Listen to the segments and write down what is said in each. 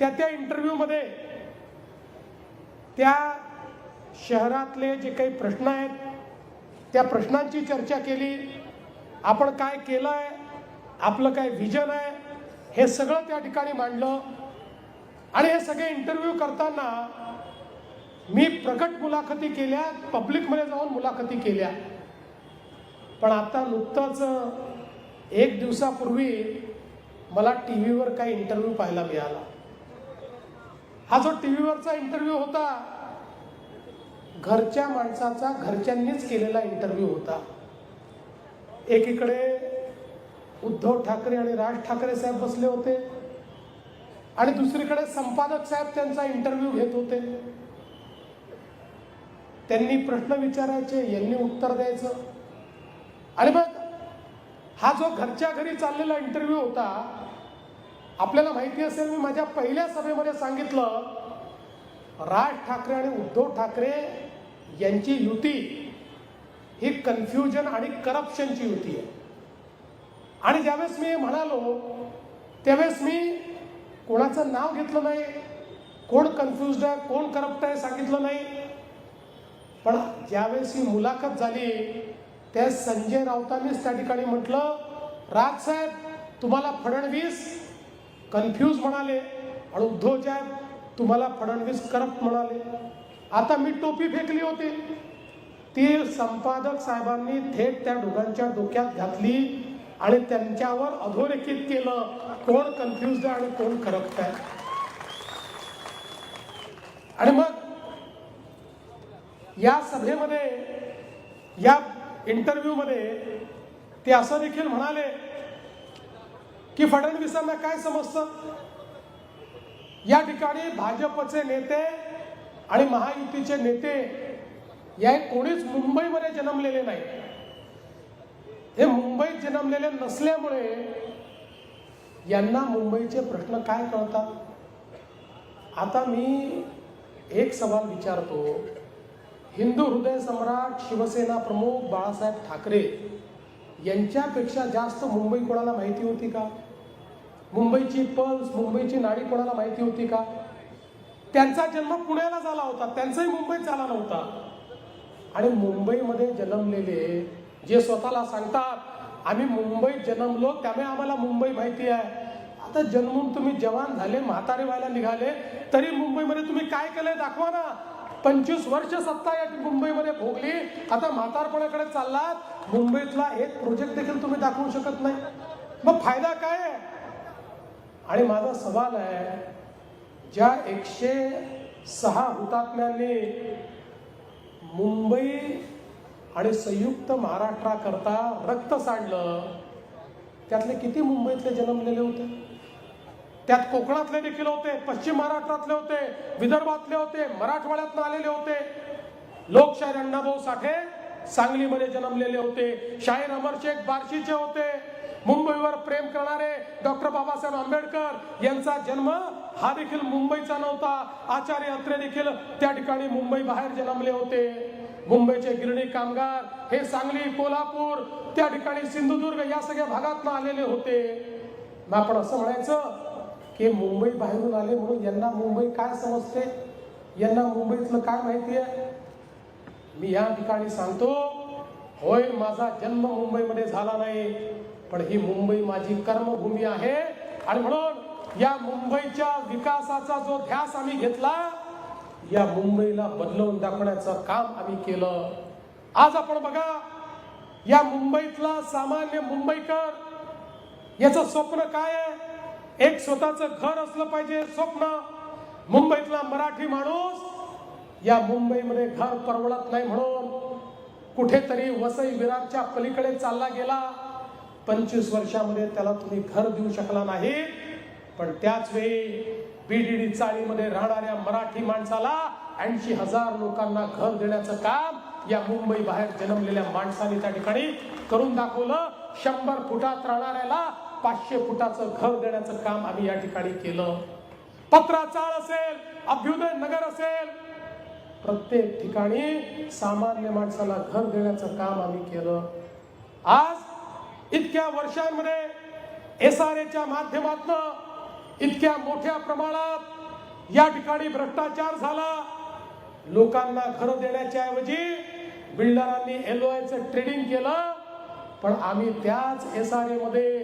त्या त्या इंटरव्ह्यूमध्ये त्या शहरातले जे काही प्रश्न आहेत त्या प्रश्नांची चर्चा केली. आपण काय केलं आहे आपलं काय व्हिजन आहे हे सगळं त्या ठिकाणी मांडलं. आणि हे सगळे इंटरव्ह्यू करताना मी प्रकट मुलाखती केल्या पब्लिकमध्ये जाऊन मुलाखती केल्या. पण आता नुकतंच एक दिवसापूर्वी मला टी व्हीवर काही इंटरव्ह्यू पाहायला मिळाला. हा जो टी व्हीवरचा इंटरव्ह्यू होता घरच्या माणसाचा घरच्यांनीच केलेला इंटरव्ह्यू होता. एकीकडे उद्धव ठाकरे आणि राज ठाकरे साहेब बसले होते आणि दुसरीकडे संपादक साहेब त्यांचा इंटरव्ह्यू घेत होते. त्यांनी प्रश्न विचारायचे यांनी उत्तर द्यायचं. आणि मग हा जो घरच्या घरी चाललेला इंटरव्ह्यू होता आपल्याला माहिती असेल मी माझ्या पहिल्या सभेमध्ये सांगितलं राज ठाकरे आणि उद्धव ठाकरे यांची युती ही कन्फ्युजन आणि करप्शनची युती आहे. आणि ज्यावेळेस मी म्हणालो त्यावेळेस मी कोणाचं नाव घेतलं नाही कोण कन्फ्युज आहे कोण करप्ट आहे सांगितलं नाही. पण ज्यावेळेस ही मुलाखत झाली त्या संजय राऊतांनीच त्या ठिकाणी म्हटलं राज साहेब तुम्हाला फडणवीस कन्फ्यूज म्हणाले आणि उद्धव तुम्हाला फडणवीस करप्ट म्हणाले. आता मी टोपी फेकली होती. ती संपादक साहेबांनी थेट त्या दोघांच्या डोक्यात घातली आणि त्यांच्यावर अधोरेखित केलं कोण कन्फ्युज आहे आणि कोण करप्ट आहे? आणि मग या सभेमध्ये या इंटरव्ह्यूमध्ये ते असं देखील म्हणाले की फडणवीसांना काय समजतं? या ठिकाणी भाजपचे नेते आणि महायुतीचे नेते या कोणीच मुंबईमध्ये जन्मलेले नाही. हे मुंबईत जन्मलेले नसल्यामुळे यांना मुंबईचे प्रश्न काय कळतात? आता मी एक सवाल विचारतो. हिंदू हृदय सम्राट शिवसेना प्रमुख बाळासाहेब ठाकरे यांच्यापेक्षा जास्त मुंबई कोणाला माहिती होती का? मुंबईची पल्स मुंबईची नाडी कोणाला माहिती होती का? त्यांचा जन्म पुण्याला झाला होता. त्यांचाही मुंबईत झाला नव्हता. आणि मुंबईमध्ये जन्मलेले जे स्वतःला सांगतात आम्ही मुंबईत जन्मलो त्यामुळे आम्हाला मुंबई माहिती आहे. आता जन्मून तुम्ही जवान झाले म्हातारे व्हायला निघाले तरी मुंबईमध्ये तुम्ही काय केलंय दाखवा ना. पंचवीस वर्ष सत्ता या मुंबईमध्ये भोगली. आता म्हातारपणाकडे चाललात. मुंबईतला एक प्रोजेक्ट देखील तुम्ही दाखवू शकत नाही. मग फायदा काय आहे? आणि माझा सवाल आहे ज्या एकशे सहा हुतात्म्यांनी मुंबई आणि संयुक्त महाराष्ट्राकरता रक्त सांडलं त्यातले किती मुंबईतले जन्मलेले होते? त्यात कोकणातले देखील होते पश्चिम महाराष्ट्रातले होते विदर्भातले होते मराठवाड्यातनं आलेले होते. लोकशाहीर अण्णाभाऊ साठे सांगलीमध्ये जन्मलेले होते शाहीर अमरशेख बार्शीचे होते मुंबईवर प्रेम करणारे डॉक्टर बाबासाहेब आंबेडकर यांचा जन्म हा देखील मुंबईचा नव्हता. आचार्य अत्रे देखील त्या ठिकाणी मुंबई बाहेर जन्मले होते. मुंबईचे गिरणी कामगार हे सांगली कोल्हापूर त्या ठिकाणी सिंधुदुर्ग या सगळ्या भागातून आलेले होते. मग आपण असं म्हणायचं की मुंबई बाहेरून आले म्हणून यांना मुंबई काय समजते? यांना मुंबईतलं काय माहिती आहे? मी या ठिकाणी सांगतो होय माझा जन्म मुंबईमध्ये झाला नाही. पण ही मुंबई माझी कर्मभूमी आहे. आणि म्हणून या मुंबईच्या विकासाचा जो ध्यास आम्ही घेतला या मुंबईला बदलवून दाखवण्याचं काम आम्ही केलं. आज आपण बघा या मुंबईतला सामान्य मुंबईकर याचं स्वप्न काय आहे? एक स्वतःचं घर असलं पाहिजे स्वप्न. मुंबईतला मराठी माणूस या मुंबईमध्ये घर परवडत नाही म्हणून कुठेतरी वसई विरारच्या पलीकडे चालला गेला. पंचवीस वर्षामध्ये त्याला तुम्ही घर देऊ शकला नाही. पण त्याच वेळी बीडीडी चाळीमध्ये राहणाऱ्या मराठी माणसाला ऐंशी हजार लोकांना घर देण्याचं काम या मुंबई बाहेर जन्मलेल्या माणसाने त्या ठिकाणी करून दाखवलं. शंभर फुटात राहणाऱ्याला पाचशे फुटाचं घर देण्याचं काम आम्ही या ठिकाणी केलं. पत्राचाळ असेल अभ्युदय नगर असेल प्रत्येक ठिकाणी सामान्य माणसाला घर देण्याचं काम आम्ही केलं. आज इतक्या वर्षांमध्ये एस आर एच्या माध्यमातून इतक्या मोठ्या प्रमाणात या ठिकाणी भ्रष्टाचार झाला. लोकांना घर देण्याच्या ऐवजी बिल्डरांनी एल ट्रेडिंग केलं. पण आम्ही त्याच एस आरमध्ये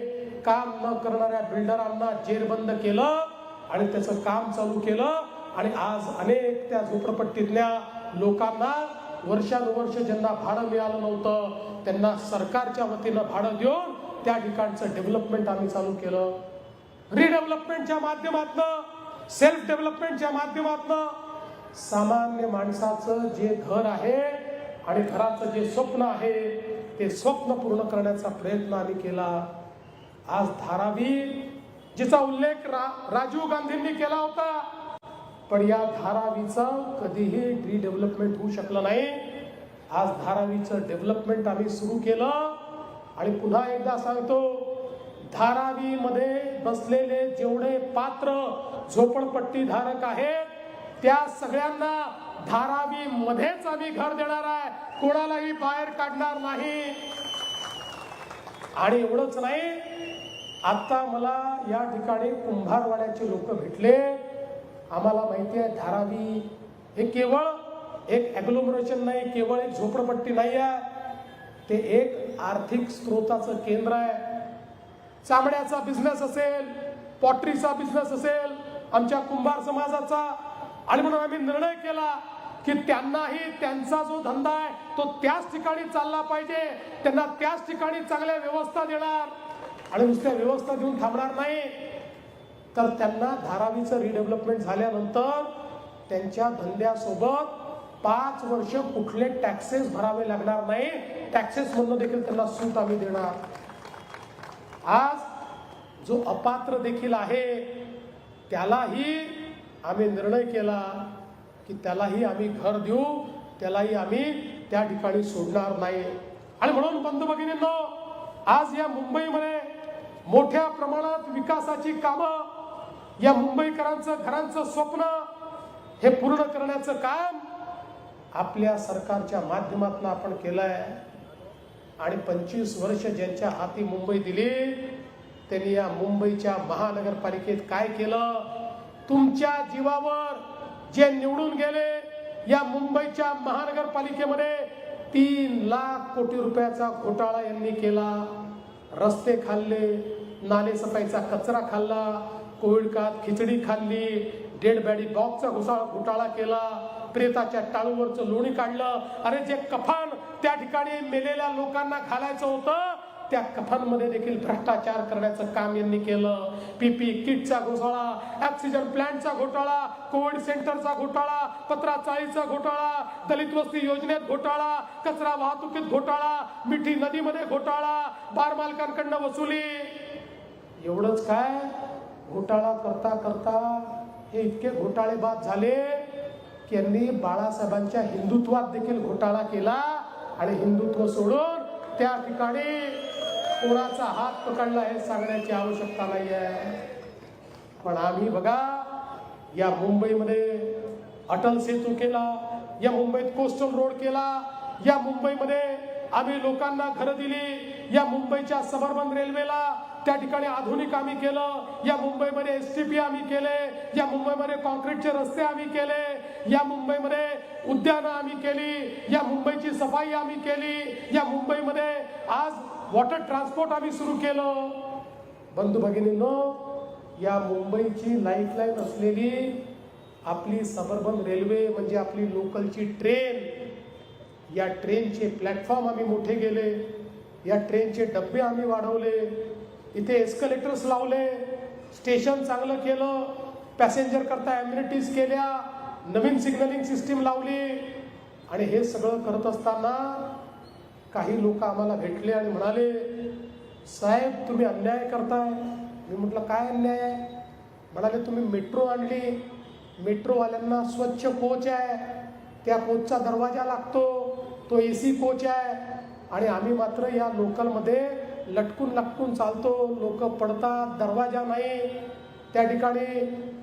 काम न करणाऱ्या बिल्डरांना जेरबंद केलं आणि त्याचं काम चालू केलं. आणि आज अनेक त्या झोपडपट्टीतल्या लोकांना वर्षानुवर्ष ज्यांना भाडं मिळालं नव्हतं त्यांना सरकारच्या वतीनं भाडं देऊन त्या ठिकाणचं डेव्हलपमेंट आम्ही चालू केलं. रिडेव्हलपमेंटच्या माध्यमातनं सेल्फ डेव्हलपमेंटच्या माध्यमातनं सामान्य माणसाचं जे घर आहे आणि घराचं जे स्वप्न आहे ते स्वप्न पूर्ण करण्याचा प्रयत्न आम्ही केला. आज धारावी जिचा उल्लेख रा राजीव गांधींनी केला होता पण या धारावीचा कधीही रिडेव्हलपमेंट होऊ शकलं नाही. आज धारावीचं डेव्हलपमेंट आम्ही सुरू केलं. आणि पुन्हा एकदा सांगतो धारावीमध्ये बसलेले जेवढे पात्र झोपडपट्टी धारक आहेत त्या सगळ्यांना धारावी मध्येच आम्ही घर देणार आहे. कोणालाही बाहेर काढणार नाही. आणि एवढंच नाही आता मला या ठिकाणी कुंभारवाड्याचे लोक भेटले. आम्हाला माहिती आहे धारावी हे केवळ एक ॲग्लोमरेशन नाही केवळ एक झोपडपट्टी नाही आहे. ते एक आर्थिक स्रोताचं केंद्र आहे. चामड्याचा बिझनेस असेल पॉटरीचा बिझनेस असेल आमच्या कुंभार समाजाचा. आणि म्हणून आम्ही निर्णय केला की त्यांनाही त्यांचा जो धंदा आहे तो त्याच ठिकाणी चालला पाहिजे. त्यांना त्याच ठिकाणी चांगल्या व्यवस्था देणार. आणि नुसत्या व्यवस्था देऊन थांबणार नाही. तर त्यांना धारावीचं रिडेव्हलपमेंट झाल्यानंतर त्यांच्या धंद्यासोबत पाच वर्ष कुठले टॅक्सेस भरावे लागणार नाही. टॅक्सेस म्हणून देखील त्यांना सूट आम्ही देणार. आज जो अपात्र देखील आहे त्यालाही आम्ही निर्णय केला की त्यालाही आम्ही घर देऊ त्यालाही आम्ही त्या ठिकाणी सोडणार नाही. आणि म्हणून बंधू भगिनींनो आज या मुंबईमध्ये मोठ्या प्रमाणात विकासाची कामं या मुंबईकरांचं घरांचं स्वप्न हे पूर्ण करण्याचं काम आपल्या सरकारच्या माध्यमातून आपण केलंय. आणि पंचवीस वर्ष ज्यांच्या हाती मुंबई दिली त्यांनी या मुंबईच्या महानगरपालिकेत काय केलं? तुमच्या जीवावर जे निवडून गेले या मुंबईच्या महानगरपालिकेमध्ये तीन लाख कोटी रुपयाचा घोटाळा यांनी केला. रस्ते खाल्ले नाले सफाईचा कचरा खाल्ला कोविड काळात खिचडी खाल्ली डेड बॅडी बॉक्सचा घुसाळा घोटाळा केला प्रेताच्या टाळूवरचं लोणी काढलं. अरे जे कफान त्या ठिकाणी मेलेल्या लोकांना घालायचं होतं त्या कफांमध्ये देखील भ्रष्टाचार करण्याचं काम यांनी केलं. पीपी किटचा घोटाळा ऑक्सिजन प्लांटचा घोटाळा कोविड सेंटरचा घोटाळा पत्रा चाळीचा घोटाळा दलित वस्ती योजनेत घोटाळा कचरा वाहतुकीत घोटाळा मिठी नदीमध्ये घोटाळा बार मालकांकडनं वसुली. एवढंच काय? घोटाळा करता करता हे इतके घोटाळेबाद झाले की यांनी बाळासाहेबांच्या हिंदुत्वात देखील घोटाळा केला आणि हिंदुत्व सोडून त्या ठिकाणी कोणाचा हात पकडला हे सांगण्याची आवश्यकता नाही आहे. पण आम्ही बघा या मुंबईमध्ये अटल सेतू केला या मुंबईत कोस्टल रोड केला या मुंबईमध्ये आम्ही लोकांना घरं दिली या मुंबईच्या सबर्बन रेल्वेला त्या ठिकाणी आधुनिक आम्ही केलं. या मुंबईमध्ये एस टी पी आम्ही केले. या मुंबईमध्ये कॉन्क्रीटचे रस्ते आम्ही केले. या मुंबईमध्ये उद्यानं आम्ही केली. या मुंबईची सफाई आम्ही केली. या मुंबईमध्ये आज वॉटर ट्रान्सपोर्ट आम्ही सुरू केलं. बंधू भगिनींनो या मुंबईची लाईफलाईन असलेली आपली सबर्बन रेल्वे म्हणजे आपली लोकलची ट्रेन या ट्रेनचे प्लॅटफॉर्म आम्ही मोठे गेले या ट्रेनचे डबे आम्ही वाढवले. इथे एस्कलेटर्स लावले स्टेशन चांगलं केलं पॅसेंजर करता ॲम्युनिटीज केल्या नवीन सिग्नलिंग सिस्टीम लावली. आणि हे सगळं करत असताना काही लोक आम्हाला भेटले आणि म्हणाले साहेब तुम्ही अन्याय करताय. मी म्हटलं काय अन्याय आहे? म्हणाले तुम्ही मेट्रो आणली. मेट्रोवाल्यांना स्वच्छ कोच आहे. त्या कोचचा दरवाजा लागतो. तो ए सी कोच आहे. आणि आम्ही मात्र या लोकलमध्ये लटकून लटकून चालतो. लोक पडतात दरवाजा नाही. त्या ठिकाणी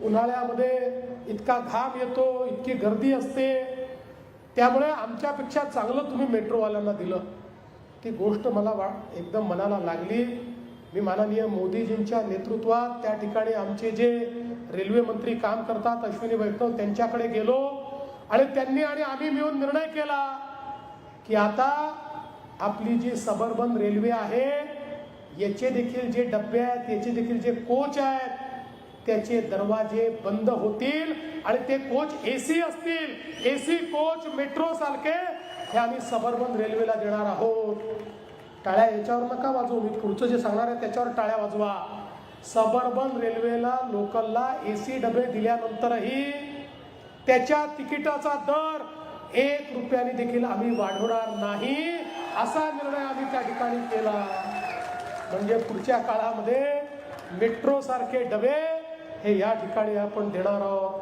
उन्हाळ्यामध्ये इतका घाम येतो इतकी गर्दी असते. त्यामुळे आमच्यापेक्षा चांगलं तुम्ही मेट्रोवाल्यांना दिलं. ती गोष्ट मला वा एकदम मनाला लागली. मी माननीय मोदीजींच्या नेतृत्वात त्या ठिकाणी आमचे जे रेल्वे मंत्री काम करतात अश्विनी वैष्णव त्यांच्याकडे गेलो. आणि त्यांनी आणि आम्ही मिळून निर्णय केला की आता आपली जी सबर्बन रेल्वे आहे याचे देखील जे डबे आहेत याचे देखील जे कोच आहेत त्याचे दरवाजे बंद होतील आणि ते कोच एसी असतील. एसी कोच मेट्रो सारखे हे आम्ही सबर्बन रेल्वेला देणार आहोत. टाळ्या याच्यावर नका वाजवू. मी पुढचं जे सांगणार आहे त्याच्यावर टाळ्या वाजवा. सबर्बन रेल्वेला लोकलला एसी डबे दिल्यानंतरही त्याच्या तिकिटाचा दर एक रुपयाने देखील आम्ही वाढवणार नाही असा निर्णय आम्ही त्या ठिकाणी केला. म्हणजे पुढच्या काळामध्ये मेट्रो सारखे डबे हे या ठिकाणी आपण देणार आहोत.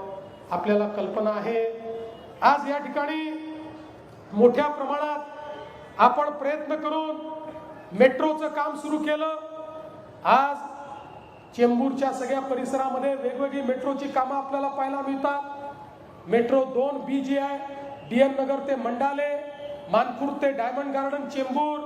आपल्याला कल्पना आहे. आज या ठिकाणी मोठ्या प्रमाणात आपण प्रयत्न करून मेट्रोचं काम सुरू केलं. आज चेंबूरच्या सगळ्या परिसरामध्ये वेगवेगळी मेट्रोची कामं आपल्याला पाहायला मिळतात. मेट्रो दोन बी जी आहे डी एन नगर ते मंडाले मानखुर्द ते डायमंड गार्डन चेंबूर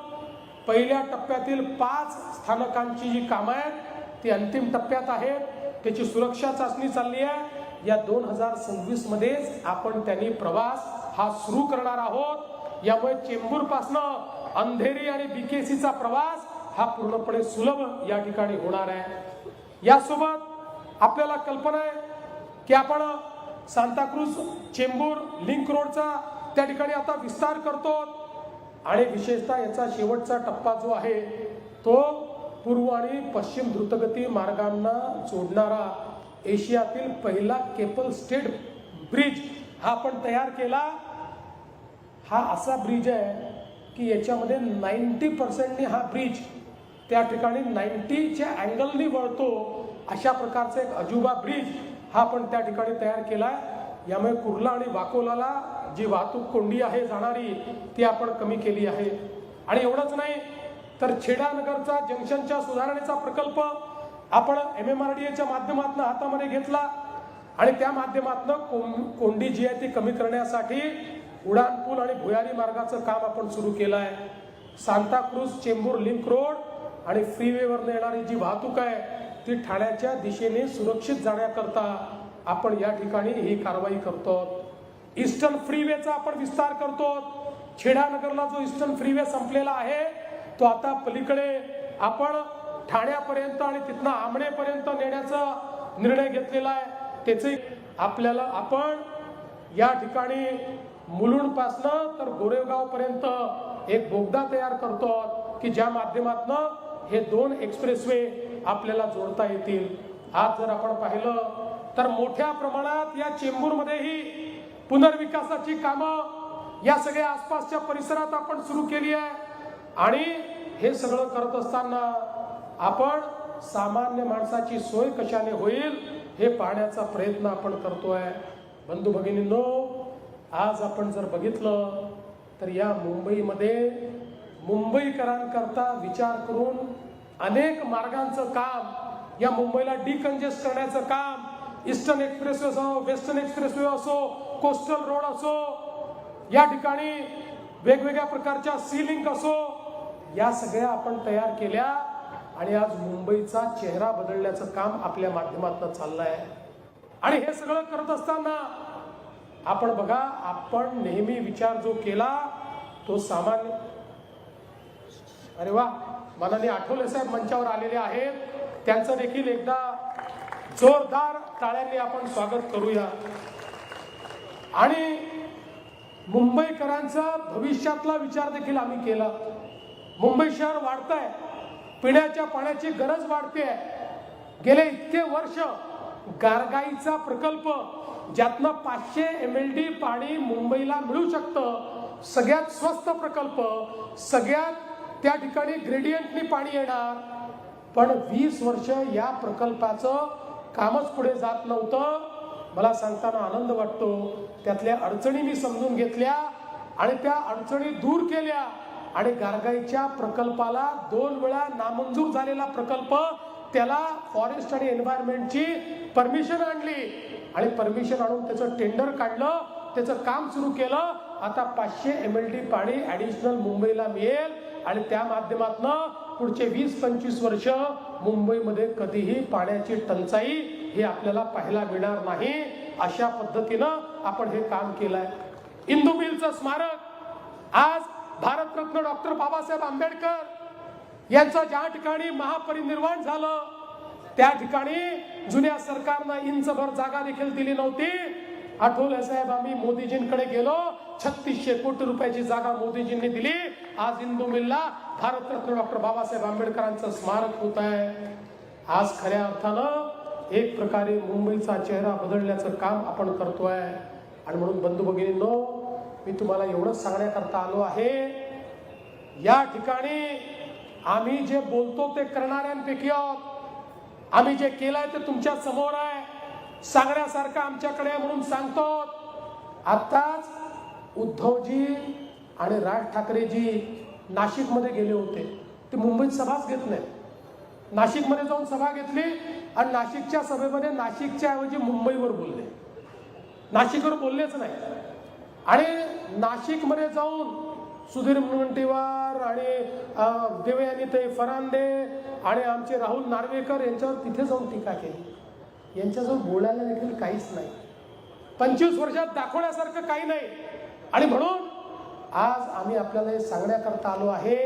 पहिल्या टप्प्यातील पाच स्थानकांची जी कामं आहेत ती अंतिम टप्प्यात आहेत. त्याची सुरक्षा चाचणी चालली आहे. या दोन हजार सव्वीस मध्येच आपण त्यांनी प्रवास हा सुरू करणार आहोत. यामुळे चेंबूर पासनं अंधेरी आणि बीकेसीचा प्रवास हा पूर्णपणे सुलभ या ठिकाणी होणार आहे. यासोबत आपल्याला कल्पना आहे की आपण सांताक्रूज चेंबूर लिंक रोडचा त्या ठिकाणी आता विस्तार करतो आणि विशेषतः याचा शेवटचा टप्पा जो आहे तो पूर्व आणि पश्चिम द्रुतगती मार्गांना जोडणारा एशियातील पहिला केपल स्टेट ब्रिज हा आपण तयार केला. हा असा ब्रिज आहे की याच्यामध्ये नाईन्टी पर्सेंटनी हा ब्रिज त्या ठिकाणी नाईन्टीच्या अँगलनी वळतो. अशा प्रकारचा एक अजुबा ब्रिज हा आपण त्या ठिकाणी तयार केला. आहे यामुळे कुर्ला आणि वाकोलाला जी वाहतूक कोंडी आहे जाणारी ती आपण कमी केली आहे. आणि एवढंच नाही तर छेडानगरचा जंक्शनच्या सुधारणेचा प्रकल्प आपण एम एम आर डी एच्या माध्यमातून हातामध्ये घेतला. आणि त्या माध्यमातून कोंडी जी आहे ती कमी करण्यासाठी उडाणपूल आणि भुयारी मार्गाचं काम आपण सुरू केलं आहे. सांताक्रूज चेंबूर लिंक रोड आणि फ्रीवेवरनं येणारी जी वाहतूक आहे ती ठाण्याच्या दिशेने सुरक्षित जाण्याकरता आपण या ठिकाणी ही कारवाई करतो. ईस्टर्न फ्रीवेचा आपण विस्तार करतो. छेडानगरला जो ईस्टर्न फ्रीवे संपलेला आहे तो आता पलीकडे आपण ठाण्यापर्यंत आणि तिथनं आमणेपर्यंत नेण्याचा निर्णय घेतलेला आहे. त्याचे आपल्याला आपण या ठिकाणी मुलुंडपासनं तर गोरेगावपर्यंत एक बोगदा तयार करतो की ज्या माध्यमातनं हे दोन एक्सप्रेसवे आपल्याला जोडता येतील. आज जर आपण पाहिलं तर मोठ्या प्रमाणात या चेंबूरमध्येही पुनर्विकासाची कामं या सगळ्या आसपासच्या परिसरात आपण सुरू केली आहे. आणि हे सगळं करत असताना आपण सामान्य माणसाची सोय कशाने होईल हे पाहण्याचा प्रयत्न आपण करतोय. बंधू भगिनींनो आज आपण जर बघितलं तर या मुंबईमध्ये मुंबईकरांकरता विचार करून अनेक मार्गांचं काम या मुंबईला डिकंजेस्ट करण्याचं काम ईस्टर्न एक्सप्रेसवे असो वेस्टर्न एक्सप्रेसवे असो कोस्टल रोड असो या ठिकाणी वेगवेगळ्या प्रकारच्या सी लिंक असो या सगळ्या आपण तयार केल्या आणि आज मुंबईचा चेहरा बदलण्याचं काम आपल्या माध्यमातून चाललं आहे आणि हे सगळं करत असताना आपण बघा आपण नेहमी विचार जो केला तो सामान्य अरे वा मनाने आठवले साहेब मंचावर आलेले आहेत. त्यांचं देखील एकदा जोरदार टाळ्यांनी आपण स्वागत करूया. आणि मुंबईकरांचा भविष्यातला विचार देखील आम्ही केला. मुंबई शहर वाढत आहे पिण्याच्या पाण्याची गरज वाढते गेले इतके वर्ष गारगाईचा प्रकल्प ज्यातनं पाचशे एम एल डी पाणी मुंबईला मिळू शकतं सगळ्यात स्वस्त प्रकल्प सगळ्यात त्या ठिकाणी ग्रेडियंटनी पाणी येणार. पण वीस वर्ष या प्रकल्पाचं कामच पुढे जात नव्हतं. मला सांगताना आनंद वाटतो. त्यातल्या अडचणी मी समजून घेतल्या आणि त्या अडचणी दूर केल्या. आणि गारगाईच्या प्रकल्पाला दोन वेळा नामंजूर झालेला प्रकल्प त्याला फॉरेस्ट आणि एन्व्हायरमेंटची परमिशन आणली. आणि परमिशन आणून त्याचं टेंडर काढलं. त्याचं काम सुरू केलं. आता पाचशे एम एल डी पाणी ॲडिशनल मुंबईला मिळेल. आणि त्या माध्यमातनं पुढचे वीस पंचवीस वर्ष मुंबईमध्ये कधीही पाण्याची टंचाई हे आपल्याला पाहायला मिळणार नाही. अशा पद्धतीनं आपण हे काम केलंय. इंदू मिलचं स्मारक. आज भारतरत्न डॉक्टर बाबासाहेब आंबेडकर यांचं ज्या ठिकाणी महापरिनिर्वाण झालं त्या ठिकाणी जुन्या सरकारनं इंचभर जागा देखील दिली नव्हती. आठवले साहेब आम्ही मोदीजींकडे गेलो. छत्तीसशे कोटी रुपयाची जागा मोदीजींनी दिली. आज इंदू मिलला भारतरत्न डॉक्टर बाबासाहेब आंबेडकरांचं स्मारक होत आहे. आज खऱ्या अर्थानं एक प्रकारे मुंबईचा चेहरा बदलण्याचं काम आपण करतोय. आणि म्हणून बंधू भगिनींनो मी तुम्हाला एवढंच सांगण्याकरता आलो आहे. या ठिकाणी आम्ही जे बोलतो ते करणाऱ्यांपैकी आहोत. आम्ही जे केलंय ते तुमच्यासमोर आहे. सांगण्यासारखं आमच्याकडे म्हणून सांगतो. आत्ताच उद्धवजी आणि राज ठाकरेजी नाशिकमध्ये गेले होते. ते मुंबईत सभाच घेत नाहीत. नाशिकमध्ये जाऊन सभा घेतली आणि नाशिकच्या सभेमध्ये नाशिकच्या ऐवजी मुंबईवर बोलले. नाशिकवर बोललेच नाही. आणि नाशिकमध्ये जाऊन सुधीर मुनगंटीवार आणि अं, ते फरांदे आणि आमचे राहुल नार्वेकर यांच्यावर तिथे जाऊन टीका केली. यांच्याजवळ बोलायला देखील काहीच नाही. पंचवीस वर्षात दाखवण्यासारखं काही नाही. आणि म्हणून आज आम्ही आपल्याला हे सांगण्याकरता आलो आहे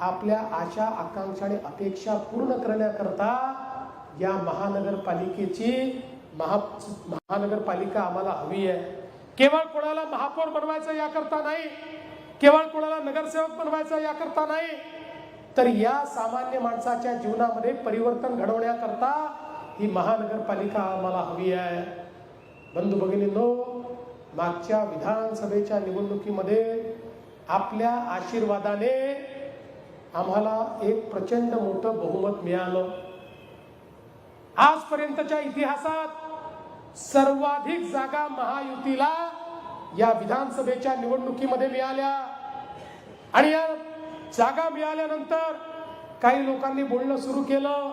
आपल्या आशा आकांक्षा आणि अपेक्षा पूर्ण करण्याकरता या महानगरपालिकेची महा महानगरपालिका आम्हाला हवी आहे. केवळ कोणाला महापौर बनवायचं याकरता नाही केवळ कोणाला नगरसेवक बनवायचं याकरता नाही तर या सामान्य माणसाच्या जीवनामध्ये परिवर्तन घडवण्याकरता ही महानगरपालिका आम्हाला हवी आहे. बंधू भगिनींनो मागच्या विधानसभेच्या निवडणुकीमध्ये आपल्या आशीर्वादाने आम्हाला एक प्रचंड मोठं बहुमत मिळालं. आजपर्यंतच्या इतिहासात सर्वाधिक जागा महायुतीला या विधानसभेच्या निवडणुकीमध्ये मिळाल्या. आणि या जागा मिळाल्यानंतर काही लोकांनी बोलणं सुरू केलं.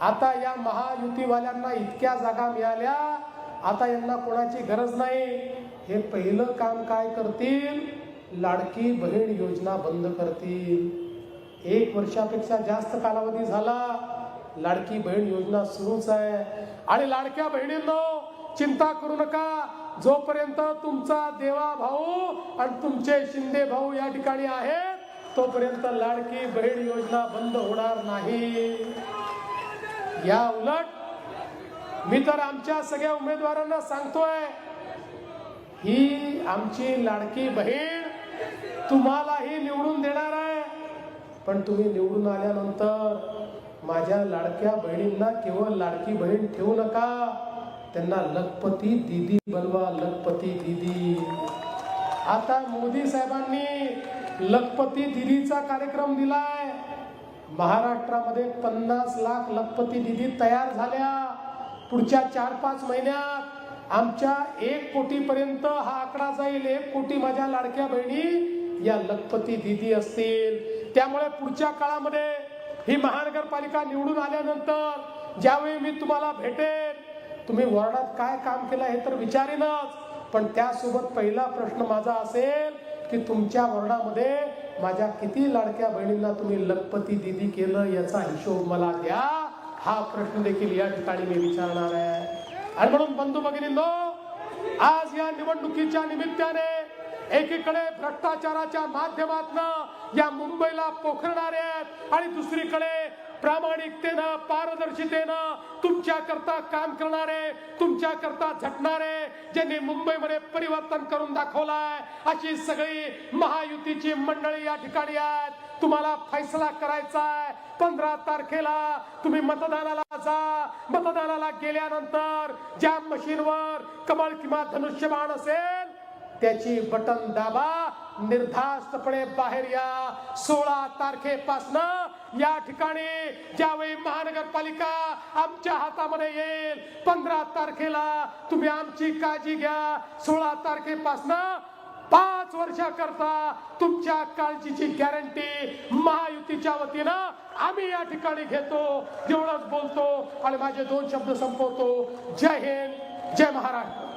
आता या महायुतीवाल्यांना इतक्या जागा मिळाल्या. आता यांना कोणाची गरज नाही. हे पहिलं काम काय करतील? लाडकी बहीण योजना बंद करतील. एक वर्षापेक्षा जास्त कालावधी झाला. लाडकी बहीण योजना सुरूच आहे. आणि लाडक्या बहिणींनो चिंता करू नका. जोपर्यंत तुमचा देवा भाऊ आणि तुमचे शिंदे भाऊ या ठिकाणी आहेत तोपर्यंत लाडकी बहीण योजना बंद होणार नाही. या उलट मी तर आमच्या सगळ्या उमेदवारांना सांगतोय ही आमची लाडकी बहीण तुम्हालाही निवडून देणार आहे. पण तुम्ही निवडून आल्यानंतर माझ्या लाडक्या बहिणींना केवळ लाडकी बहीण ठेवू नका. त्यांना लखपती दिदी बनवा लखपती दिदी. आता मोदी साहेबांनी लखपती दिदीचा कार्यक्रम दिलाय. महाराष्ट्रामध्ये पन्नास लाख लखपती दिदी तयार झाल्या. पुढच्या चार पाच महिन्यात आमच्या एक कोटी पर्यंत हा आकडा जाईल एक कोटी माझ्या लाडक्या बहिणी या लखपती दिदी असतील. त्यामुळे पुढच्या काळामध्ये ही महानगरपालिका निवडून आल्यानंतर ज्यावेळी मी तुम्हाला भेटेन तुम्ही वॉर्डात काय काम केलं हे तर विचारेनच. पण त्यासोबत पहिला प्रश्न माझा असेल की तुमच्या वॉर्डामध्ये माझ्या किती लाडक्या बहिणींना तुम्ही लखपती दिदी केलं याचा हिशोब मला द्या. हा प्रश्न देखील या ठिकाणी मी विचारणार आहे. आणि म्हणून बंधू भगिनींनो आज या निवडणुकीच्या निमित्ताने एकीकडे भ्रष्टाचाराच्या माध्यमातून या मुंबईला पोखरणारे आहेत आणि दुसरीकडे प्रामाणिकतेनं पारदर्शितेनं तुमच्या करता काम करणारे तुमच्या करता झटणारे ज्यांनी मुंबईमध्ये परिवर्तन करून दाखवलाय अशी सगळी महायुतीची मंडळी या ठिकाणी आहेत. तुम्हाला फैसला करायचा आहे पंधरा तारखेला तुम्ही मतदानाला जा. मतदानाला गेल्यानंतर ज्या मशीनवर कमळ किंवा धनुष्यबाण असेल त्याची बटन दाबा निर्धास्तपणे बाहेर या. सोळा तारखेपासनं या ठिकाणी ज्यावेळी महानगरपालिका आमच्या हातामध्ये येईल पंधरा तारखेला तुम्ही आमची काळजी घ्या. सोळा तारखेपासनं पाच वर्षाकरता तुमच्या काळजीची गॅरंटी महायुतीच्या वतीनं आम्ही या ठिकाणी घेतो एवढंच बोलतो आणि माझे दोन शब्द संपवतो. जय हिंद जय महाराष्ट्र.